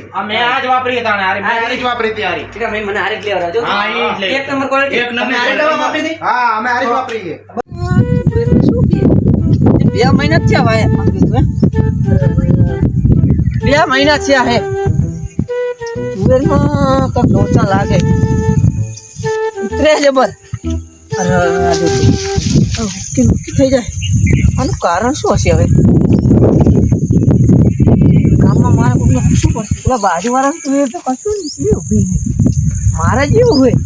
છે. આ મેં આજ વાપરી તાણે આરી મેં આરી વાપરી હતી આરી ટીકા ભાઈ મને હારે જ લેવા જો. હા, ઈ જ લે. એક નંબર ક્વોલિટી એક નંબર તમે આરી વાપરી હતી? હા અમે આરી જ વાપરી છે. બે મહિના થયા ભાઈ. બે મહિના થયા હે. તુવેરમાં લોચા લાગે. ઉતરે જબર અરે થઈ જાય? આનું કારણ શું હશે હવે ગામમાં મારે કોઈને પૂછવું બાજુ વાળા તું એ તો કશું નથી ઊભી છે મારા જેવું હોય.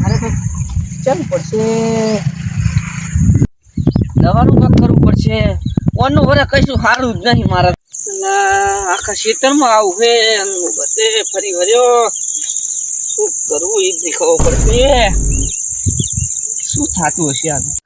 મારે કંઈક ચાલવું પડશે. દવાનું કામ કરવું પડશે. ઓનું વરે કશું સારું જ નહીં મારા. આખા શીતળમાં આવું હે બધે ફરી વર્યો શું કરવું એ નહીં ખબર પડશે શું થતું હશે આ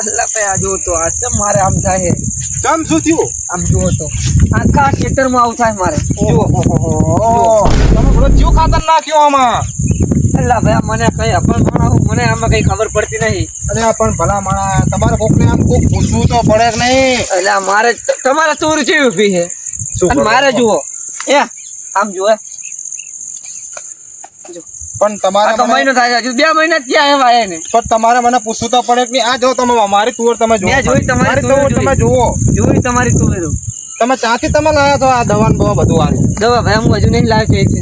અલ્લા ભાઈ આ જો તો આ ચમ મારે આમ થાય છે કેમ શું થયું? આમ જુઓ તો. આખા ખેતરમાં આવું થાય મારે. જુઓ. તમે બધો જીવ ખાતર નાખ્યું આમાં. અલ્લા ભાઈ મને કઈ અપણ ભણાવું મને આમાં કઈ ખબર પડતી નહીં. અરે પણ ભલા માણા તમારે કોકને આમ કોક પૂછવું તો પડે કે નહીં. એટલે મારે તમારે ચોરી ચેવી ઊભી છે મારે જુઓ. એ આમ જુઓ. પણ તમારે તો મને- મહિનો થાય હજુ બે મહિના ત્યાં એવા એને. પણ તમારે મને પૂછવું તો પડે કે આ જો તમે મારી તુવર તમે જુઓ. જોઈ તમારી તુવર તમે. જુઓ. જોઈ તમારી તુવર. તમે ચાથી તમે લાયા તો આ દવા બવા બધું આ. દવા ભાઈ હું હજુ નહીં લાવ્યો છે.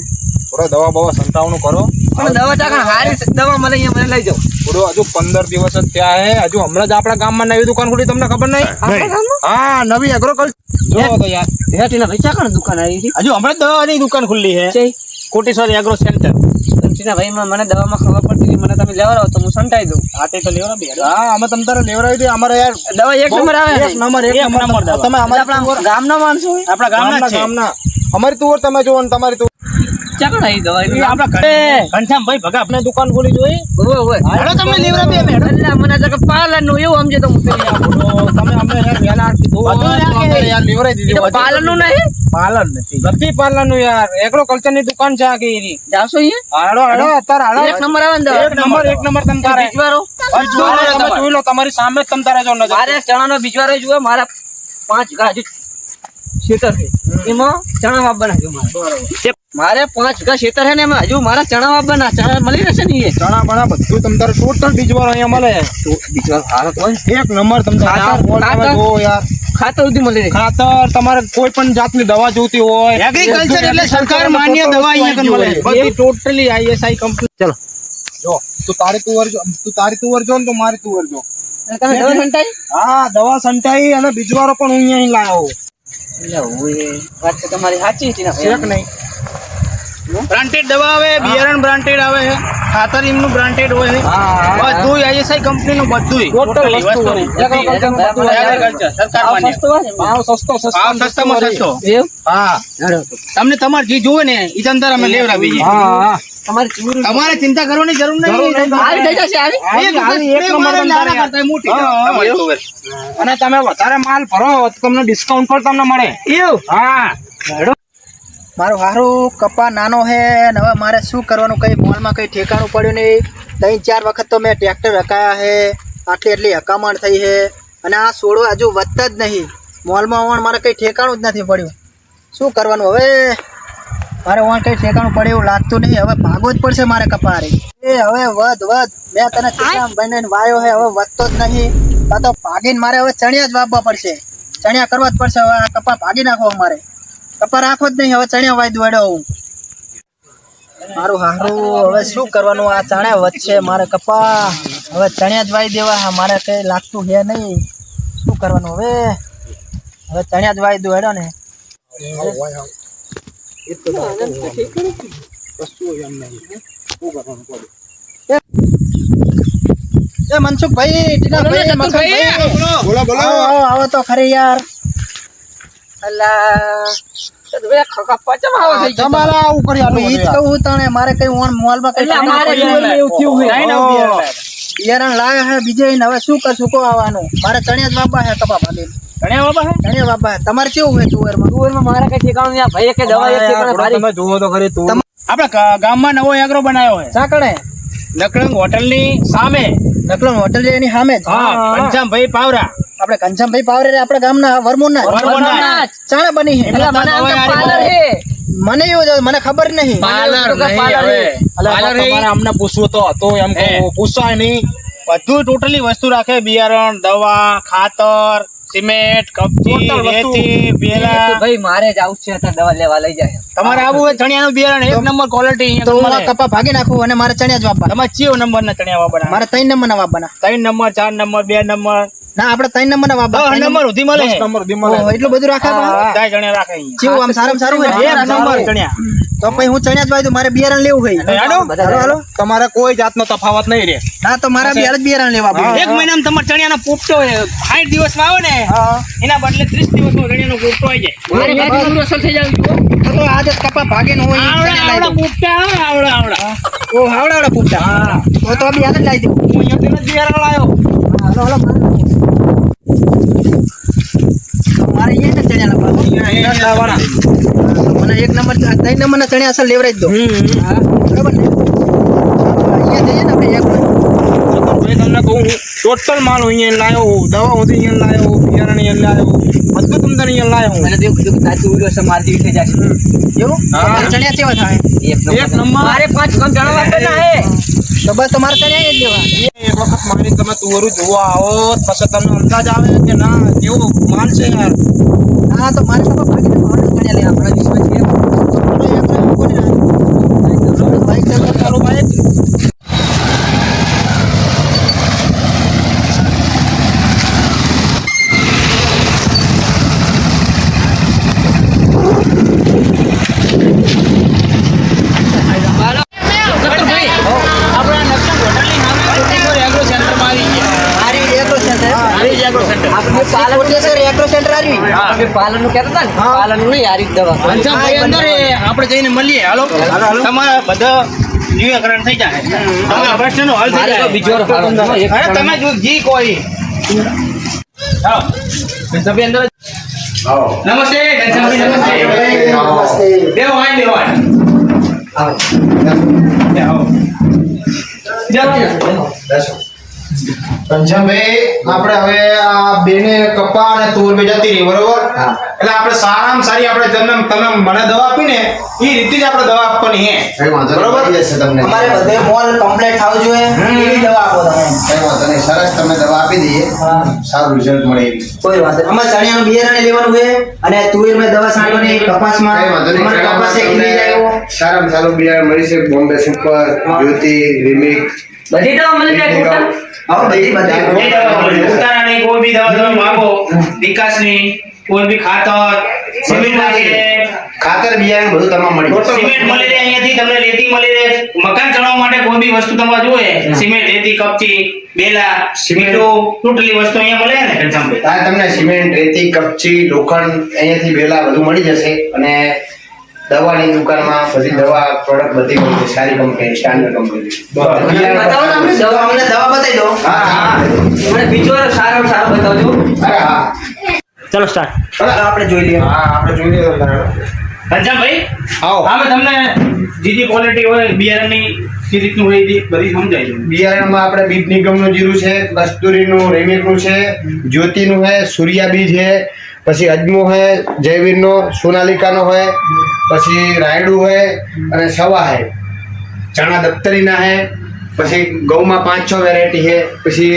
થોડો દવા બવા સંતાવનું કરો. પણ દવા ચાકણ હારી દવા મળે અહીંયા મને લઈ જાઓ. થોડો હજુ પંદર દિવસ જ ત્યાં હે. હજુ હમણાં જ આપણા ગામમાં નવી દુકાન ખુલી તમને ખબર નહીં? આપણા ગામમાં? હા નવી એગ્રોકલ્ચર જો તો યાર. ભેટીના ભાઈ ચાકણ દુકાન આવી છે હજુ હમણાં દવાની દુકાન ખુલ્લી છે છે કોટેશ્વર એગ્રો સેન્ટર કંચીના ભાઈ મને દવામાં ખબર પડતી નહીં મને તમે લેવડાવો તો હું સંટાઈ દઉં. હા તે તો લેવરા હા અમે તમે તારે લેવડાવી દે અમારે યાર દવા એક નંબર આવે એક નંબર એક નંબર તમે અમારા ગામના માણસો આપણા ગામના ગામના અમારી તુવર તમે જુઓ ને તમારી ચાકણ આવી દવા એ ઘનશ્યામ ભાઈ ભગા આપણે દુકાન ખોલી જોઈ. હેડો તમને. અલ્લા મને તો પાલનનું એવું સમજે તો હું કરી આપું તમે અમને યાર વહેલા કીધું. હોત અમે યાર લેવરાવી દીધી હોત. નું નહીં? પાર્લર નથી. નથી પાર્લરનું યાર. એગ્રો કલ્ચરની દુકાન છે આખી એની. જાશો અહીંયા? હાડો હાડો અત્યારે એક નંબર આવે ને એક નંબર એક નંબર તમ તારે. બીજવારો. તમે જોઈ લો તમારી સામે તમ તારે જો નજર. મારે ચણાનો બીજવારો જુઓ મારા પાંચ છે. એમાં ચણા છે મારે. મારે પાંચ વીઘા ખેતર છે ને એમાં હજુ મારા ચણા વાવવાના ચણા મળી રહેશે ને એ ચણા બણા બધું તમ તારે ટોટલ બીજવાળો અહીંયા મળે. તો બીજવારો સારો તો હોય. એક નંબર તમ તારે આ બોલ તમે ખાતર. યાર. ખાતર સુધી મળી રહે. ખાતર તમારે કોઈ પણ જાતની દવા જોતી હોય. એગ્રીકલ્ચર એટલે સરકાર માન્ય દવા અહીંયા કન મળે. બધી ટોટલી આઈએસઆઈ કંપની ચલો. જો તું તારી તુવર જો તું તારી તુવર જો ને તો મારી તુવર જો તમે દવા સંટાઈ હા દવા સંટાઈ અને બીજવારો પણ હું અહીંયા લાવ્યો એટલે હોય વાત તો તમારી સાચી છે ને શેક નહીં. બ્રાન્ડેડ દવા આવે બિયારણ બ્રાન્ડેડ આવે છે. ખાતર એમનું બ્રાન્ડેડ હોય છે. હા બધું આઈએસઆઈ કંપનીનું બધું ટોટલ. તમને તમારે જે જોવે ને એ અંદર અમે લેવડાવી છીએ. હા હા. તમારી ચિંતા કરવાની જરૂર જરૂર નહીં. અને તમે વધારે માલ ભરો તમને ડિસ્કાઉન્ટ પણ તમને મળે. એવું? હા. મારું હારું કપા નાનો હે ને હવે મારે શું કરવાનું? કંઈ મોલમાં કંઈ ઠેકાણું પડ્યું નહીં. ત્રણ ચાર વખત તો મેં ટ્રેક્ટર રકાયા હે. આટલી એટલી હકામણ થઈ હે. અને આ સોડો હજુ વધતા જ નહીં. મોલમાં વણ મારે કંઈ ઠેકાણું જ નથી પડ્યું. શું કરવાનું હવે? મારે વણ કંઈ ઠેકાણું પડે એવું લાગતું નહીં. હવે ભાગવું જ પડશે મારે કપારે એ હવે વધ વધ. મેં તને ચિત્રામ બનીને વાયો હે. હવે વધતો જ નહીં. આ તો ભાગીને મારે હવે ચણિયા જ વાવવા પડશે. ચણિયા કરવા જ પડશે. હવે આ કપા ભાગી નાખો મારે કપા રાખો જ નહીં હવે ચણિયા વાય દોડ્યો હું. મારું હારું હવે શું કરવાનું? આ ચણ્યા વચ્ચે મારે કપા. હવે ચણિયા જ વાય દેવા મારે કઈ લાગતું હે નહીં. શું કરવાનું હવે? હવે ચણિયા જ વાય દોડ્યો ને. એ મનસુખભાઈ બોલો બોલો. આવો તો ખરી યાર. બિયારણ લાયા. હે બીજે હવે શું કરશું કો આવવાનું? મારે ચણિયા જ હે કપા ભાગી ચણિયા બાબા હે? ચણિયા વાપવા હે. તમારે કેવું હોય તુવેરમાં તુવેરમાં મારે કઈ ઠેકાણું નહીં. આ ભાઈએ કે દવા એક ઠેકાણે તમે જુઓ તો ખરી તું. આપણે ગામમાં નવો એગ્રો બનાવ્યો છે સાંકળે? હોટલની સામે. નકલો હોટલ એની સામે જ? હા ભાઈ પાવરા. આપણે ઘનશ્યામભાઈ પાવરે રે આપણા ગામના વરમોના. ચાણે બની મને છે. એવું મને ખબર નહીં. અમને પૂછવું તો હતું એમ. પૂછાય નહીં. બધું ટોટલી વસ્તુ રાખે બિયારણ દવા ખાતર સિમેન્ટ કપચી. રેતી બેલા. ભાઈ મારે જ આવું છે દવા લેવા લઈ જાય. તમારે આવું હોય ચણિયાનું બિયારણ એક નંબર ક્વોલિટી તો હું કપા ભાગી નાખું અને મારે ચણિયા જ વાપવા તમારે ચિયો નંબર ના ચણિયા વાપરવાના? મારે ત્રણ નંબરના વાપરા ત્રણ નંબર ચાર નંબર બે નંબર? ના આપણે ત્રણ નંબર ના નંબર સુધી મળે. નંબર દી મળે. એટલું બધું રાખે બા? બધા રાખે અહીંયા. આમ સારામાં સારું હોય એક નંબર. ચણિયા તો પછી હું ચણ્યા જ વાયદું મારે બિયારણ લેવું હોય. હાલો. તમારે કોઈ જાતનો તફાવત નહીં રે ના તો મારા બિયાર જ બિયારણ લેવા પડે. એક મહિનામાં તમારે ચણિયાનો પોપટો સાઠ દિવસમાં આવે ને એના બદલે ત્રીસ દિવસમાં ચણિયાનો પોપટો આવી જાય. મારે બે અસર થઈ જાય. તો તો આજે જ કપા ભાગીને હું ઈ આવડા ચણિયા લાવી આવડા દઉં. પોપટા આવડા આવડા ઓ હાવડા હાવડા પૂછતા તો તો બી આજે જ લાવી દઉં. હું અહીંયા બિયારણ લાવ્યો હાલો હાલો જ ચણિયા મને એક નંબર ત્રણ નંબરના ચણિયા અસર લેવરાઈ દો. બરાબર ને? અહીંયા જઈએ ને આપણે એક તમને કહું ટોટલ માલ અહીંયા લાવ્યો દવા હું અહીંયા લાવ્યો બિયારણ અહીંયા લાવ્યો બધું તમને અહીંયા લાવ્યો અને મને તો સાચું ઉડ્યો છે મારી થઈ જશે. એવું. ચણિયા કેવા થાય? એક નંબર. મારે પાંચ કામ જણાવવા આપવાના હે. તો બસ તમારે જ લેવા. એક વખત મારી તમે તુવરું જોવા આવો પછી તમને અંદાજ આવે કે ના કેવું છે યાર. ના તો મારે કપા ભાગીને આપણે આપણે કોને રાખી? બાઈક ચાલુ તારો ભાઈ આપણા નક્ષત્ર હોટલની સામે કોટેશ્વર એગ્રો સેન્ટરમાં આવી ગયા Aari agro centre Aari agro centre આપણે પાલન કોટેશ્વર એગ્રો સેન્ટર આરી આપણે પાલનનું કહેતા હતા ને પાલનનું નહીં આ રીત દવા ઘનશ્યામભાઈ અંદર એ આપણે જઈને મળીએ. હાલો. તમારા બધા નિરાકરણ થઈ જાય. તમારા પ્રશ્નનો હલ થઈ જાય. બીજો તમે જો જી કોઈ. ઘનશ્યામભાઈ અંદર નમસ્તે ઘનશ્યામભાઈ નમસ્તે. દેવો આય દેવો આય બે આવો. પંજાબભાઈ આપણે હવે આ બેને કપા અને તુર બે જતી રહી બરોબર? એટલે આપણે સારામાં સારી આપણે તમને તમે મને દવા આપી ને એ રીતે જ આપણે દવા આપવાની હે. બરોબર? અમારે બધે મોલ કમ્પ્લીટ થવું જોઈએ એવી દવા આપો તમે. સરસ તમને દવા આપી દઈએ. સારું રિઝલ્ટ મળે એવી. કોઈ વાંધો નહીં. અમારે ચણિયાનું બિયારણ લેવાનું છે અને તુવેરમાં દવા છાંટવાની કપાસમાં. કઈ વાંધો નહીં. કપાસ એક ખીલી જાય એવો. સારામાં સારું બિયારણ મળી છે બોમ્બે સુપર જ્યોતિ રિમિક બધી દવા મળી જાય આવો બધી બધી ઉતારાની કોઈ બી દવા તમે માંગો વિકાસની કોઈ બી ખાતર ખાતર બિયારણ બધું તમામ મળી સિમેન્ટ મળી રહે અહીંયાથી તમને રેતી મળી રહે. મકાન ચણવા માટે કોઈ બી વસ્તુ તમારે જોઈએ. સિમેન્ટ રેતી કપચી બેલા સિમેન્ટો. ટોટલી વસ્તુ અહીંયા મળે ને આ તમને સિમેન્ટ રેતી કપચી લોખંડ અહીંયાથી વેલા બધું મળી જશે. અને દવાની દુકાનમાં બધી દવા પ્રોડક્ટ બધી મળી છે સારી કંપની સ્ટાન્ડર્ડ કંપની બતાવો ને દવા અમને દવા બતાવી દો. હા હા. મને બીજો સારો સારો બતાવજો. અરે હા. ચલો સ્ટાર્ટ ચલો આપણે જોઈ લઈએ. હા આપણે જોઈ લઈએ. ભાઈ આવો. અમે તમને જે જે ક્વોલિટી હોય બિયારણની જે રીતનું હોય એ બધી સમજાય છે. બિયારણમાં આપણે બીજ નિગમનું જીરું છે કસ્તુરીનું રેમિકનું છે જ્યોતિનું છે સૂર્યા બીજ છે પછી અજમો છે જયવીરનો સોનાલિકાનો હોય પછી રાયડું હે અને સવા હે. ચણા દફતરીના હે પછી ઘઉંમાં પાંચ છ વેરાયટી છે પછી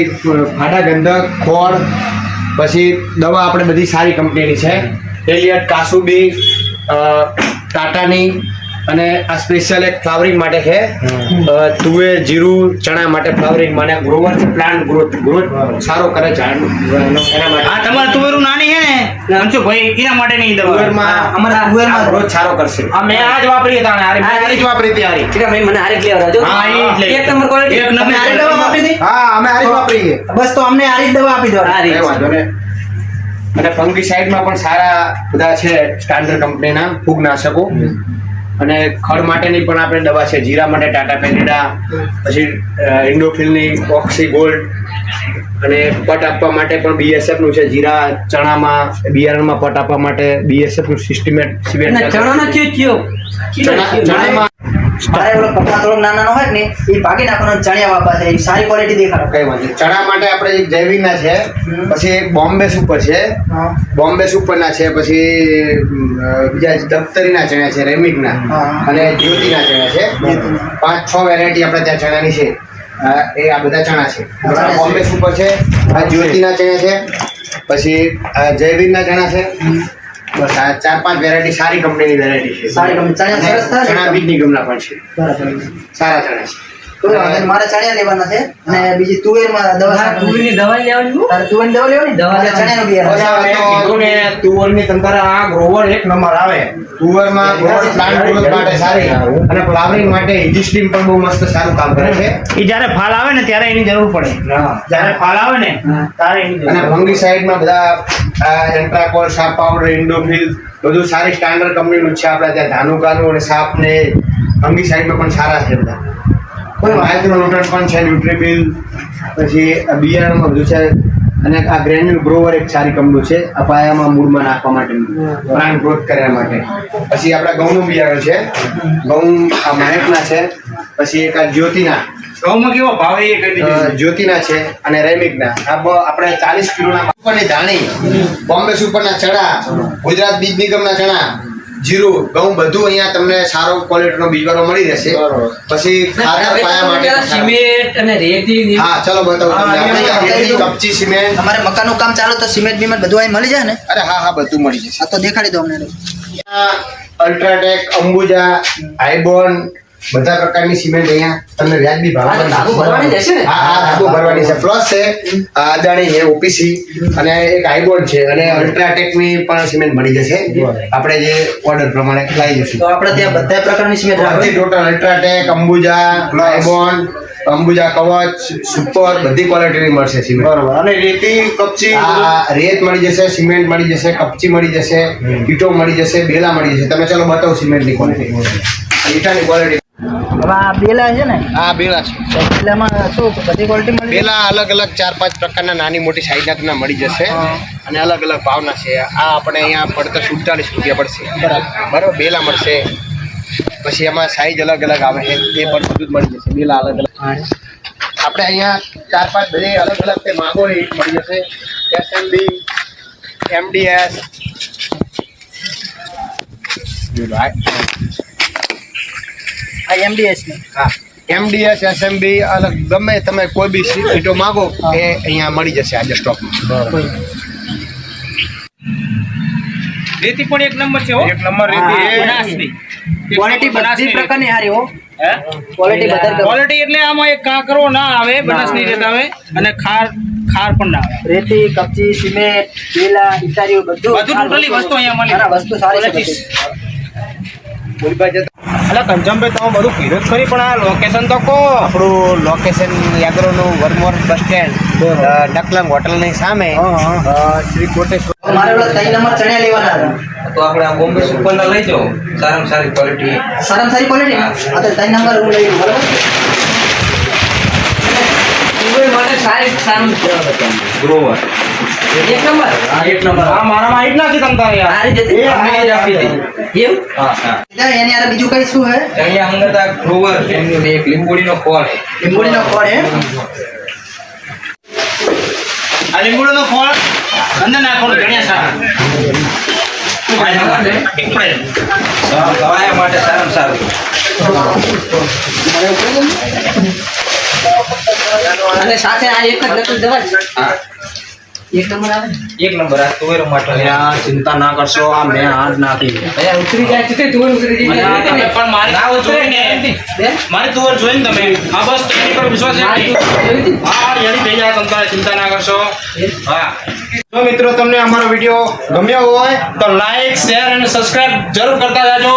ફાટા ગંધક ખોળ પછી દવા આપણે બધી સારી કંપનીની છે. એલિયટ કાસુબી ટાટાની અને આ સ્પેશિયલ એક ફ્લાવરિંગ માટે છે. તુવેર જીરું ચણા માટે ફ્લાવરિંગ માટે ગ્રોવર પ્લાન્ટ ગ્રોથ ગ્રોથ સારો કરે ઝાડ એના માટે હા તમારું તુવેરું નાની છે ને? ઘનશ્યામભાઈ એના માટે નહીં દવા અમારા સારો કરશે. આ મેં આ જ વાપરી હતા ને આ જ વાપરી હતી હારી ઠીક ભાઈ મને હારે લેવા રાજો હા, એ જ એક નંબર ક્વોલિટી એક નંબર તમે આરી દવા વાપરી હતી? હા અમે હારી જ વાપરીએ બસ તો અમને આરી જ દવા આપી દો. કઈ વાંધો નહીં. અને ફંગીસાઇડમાં પણ સારા બધા છે સ્ટાન્ડર્ડ કંપનીના ફૂગનાશકો. અને ખડ માટેની પણ આપણે દવા છે. જીરા માટે ટાટા પેનેડા પછી ઇન્ડોફિલની ઓક્સી ગોલ્ડ અને પટ આપવા માટે પણ બીએસએફનું છે. જીરા ચણામાં બિયારણમાં પટ આપવા માટે બીએસએફનું સિસ્ટમેટ ચણાનો ચણામાં મારે ઓલો નાનો હોય ને એ ભાગી નાખવાનો ચણિયા વાપા છે. સારી ક્વોલિટી દેખાડો. કઈ વાંધો ચણા માટે આપણે એક જૈવિકના છે પછી એક બોમ્બે સુપર છે. બોમ્બે સુપરના છે પછી બીજા દફતરીના ચણા છે રેમિકના. અને જ્યોતિના ચણા છે. પાંચ છ વેરાયટી આપણે ત્યાં ચણાની છે. એ આ બધા ચણા છે. બોમ્બે સુપર છે આ જ્યોતિના ચણા છે પછી જયવીરના ચણા છે. બસ આ ચાર પાંચ વેરાયટી સારી કંપનીની વેરાયટી છે સારી કંપની. ચણા સરસ થાય ચણા બીજ નિગમના પણ છે બરાબર સારા ચણા છે. મારે ચણિયા લેવાના છે અને બીજી તુવેરમાં દવા હા, તુવેરની દવા લેવાની તારે તુવેરની દવા લેવાની? દવા. ચણાનું બિયારણ. ને તુવરની તંત્ર આ ગ્રોવર એક નંબર આવે. તુવરમાં ગ્રોવર પ્લાન્ટ ગ્રોથ માટે સારી. અને ફ્લાવરિંગ માટે ઇજીસ્ટીમ પણ બહુ મસ્ત સારું કામ કરે છે. એ જ્યારે ફાલ આવે ને ત્યારે એની જરૂર પડે. જ્યારે ફાલ આવે ને ત્યારે એની અને ફંગી સાઈડમાં બધા એન્ટ્રાકોલ સાપ પાવડર ઇન્ડોફિલ બધું સારી સ્ટાન્ડર્ડ કંપનીનું છે આપણે ત્યાં. ધાનુકાનું અને સાપ ને ફંગી સાઈડમાં પણ સારા છે બધા. કોઈ માઇક્રોન્યુટ્રન પણ છે ન્યુટ્રીબિલ પછી બિયારણમાં બધું છે. અને આ ગ્રેન્યુલ ગ્રોવર એક સારી કંપની છે. આ પાયામાં મૂળમાં નાખવા માટે પ્રાણ ગ્રોથ કરવા માટે. પછી આપણા ઘઉંનું બિયારણ છે. ઘઉં આ મહેકના છે. પછી એક આ જ્યોતિના. ઘઉંમાં કેવો ભાવ એ કહી જ્યોતિના છે અને રેમિકના. આ આપણે ચાલીસ કિલોના ઉપરની ધાણી બોમ્બે સુપરના ચણા ગુજરાત બીજ નિગમના ચણા જીરું ઘઉં બધું અહીંયા તમને સારો ક્વોલિટીનો બીજવારો મળી રહેશે. પછી ખાતર પાયા માટે સિમેન્ટ અને રેતી હા ચલો બતાવું તમને. રેતી, કપચી સિમેન્ટ. અમારે મકાનનું કામ ચાલુ તો સિમેન્ટ બીમેન્ટ બધું અહીં મળી જાય ને? અરે હા હા બધું મળી જશે. આ તો દેખાડી દો અમને. અલ્ટ્રાટેક અંબુજા આઈબોન બધા પ્રકારની સિમેન્ટ અહીંયા તમને વ્યાજબી ભાવે હા, ભરવાની જ હશે ને? હા હા ધાબુ ભરવાની છે. પ્લસ છે અદાણી છે ઓપીસી અને એક આઈબોર્ડ છે અને અલ્ટ્રાટેકની પણ સિમેન્ટ મળી જશે. આપણે જે ઓર્ડર પ્રમાણે લાવી જશું. તો આપણે ત્યાં બધા પ્રકારની સિમેન્ટ બધી ટોટલ અલ્ટ્રાટેક અંબુજા આઈબોન્ડ અંબુજા કવચ સુપર બધી ક્વોલિટીની મળશે સિમેન્ટ. બરોબર. અને રેતી કપચી? રેત મળી જશે સિમેન્ટ મળી જશે કપચી મળી જશે ઈટો મળી જશે બેલા મળી જશે. તમે ચલો બતાવો સિમેન્ટની ક્વોલિટી. ઈટાની ક્વોલિટી. હવે આ બેલા છે ને આ બેલા છે. તો બેલામાં શું બધી ક્વોલિટી મળી બેલા અલગ અલગ ચાર પાંચ પ્રકારના નાની મોટી સાઈઝના તમને મળી જશે અને અલગ અલગ ભાવના છે. આ આપણે અહીંયા પડતર સુડતાલીસ રૂપિયા પડશે. બરાબર. બેલા મળશે. પછી એમાં સાઈઝ અલગ અલગ આવે છે. એ પણ બધું મળી જશે. બેલા અલગ અલગ. આપણે અહીંયા ચાર પાંચ બધી અલગ અલગ તે માગો એ મળી જશે. એસએમબી એમડીએસ આ એમડીએસ ને. હા. એમડીએસ એસએમબી અલગ ગમે તમે કોઈ બી સીટો માગો એ અહીંયા મળી જશે આજે સ્ટોકમાં. રેતી પણ એક નંબર છે હો. એક નંબર રેતી. ક્વોલિટી બનાસની. બધી પ્રકારની હારી હો. ક્વોલિટી બધા ક્વોલિટી એટલે આમાં એક કાંકરો ના આવે બનાસની રેત આવે અને ખાર ખાર પણ ના આવે. રેતી કપચી સિમેન્ટ બેલા ઇટારીઓ બધું બધું ટોટલી વસ્તુ અહીંયા મળી વસ્તુ સારી છે. એટલે કંચનભાઈ તમે બધું કીધું જ ખરી પણ આ લોકેશન તો કહો. આપણું લોકેશન યાદરોનું વરમોર બસ સ્ટેન્ડ ડકલંગ હોટલની સામે. હા, શ્રી કોટેશ્વર મારે ઓલા ત્રણ નંબર ચણિયા લેવાના તો આપણે આ બોમ્બે સુપરના લઈ જાઓ. સારામાં સારી ક્વોલિટી સારામાં સારી ક્વોલિટી હા. તો ત્રણ નંબર હું લઈ લઉં બરાબર? સારી સારું ગ્રોવર. એક નંબર. હા એક નંબર. આ મારામાં જ નાખી તમ તારે યાર સારી જતી અમે જ આપી દઈ એમ હા હા. એટલે એની બીજું કઈ શું હે? અહીંયા અંદર આ ગ્રોવર એમની એક લીંબુડીનો ખોળ લીંબોડીનો ખોળ હે આ લીંબુડીનો ફળ અંદર નાખવાનું ઘણ્યા સારા. માટે સારામાં સારું. અને સાથે આ એક જ નકલ દવા. એક નંબર આવે એક નંબર આ તુવેરો માટે ચિંતા ના કરશો આ મેં હાથ નાખી. ઉતરી જાય છે તે તુવેર ઉતરી જાય તમે પણ મારે ના ઉતરે ને મારે મારી જોઈ ને તમે. હા બસ તમારી પર વિશ્વાસ છે? તુવેર? હા યાર થઈ જાય તમે ચિંતા ના કરશો. હા. તો મિત્રો તમને અમારો વીડિયો ગમ્યો હોય તો લાઈક શેર અને સબસ્ક્રાઇબ જરૂર કરતા જાજો.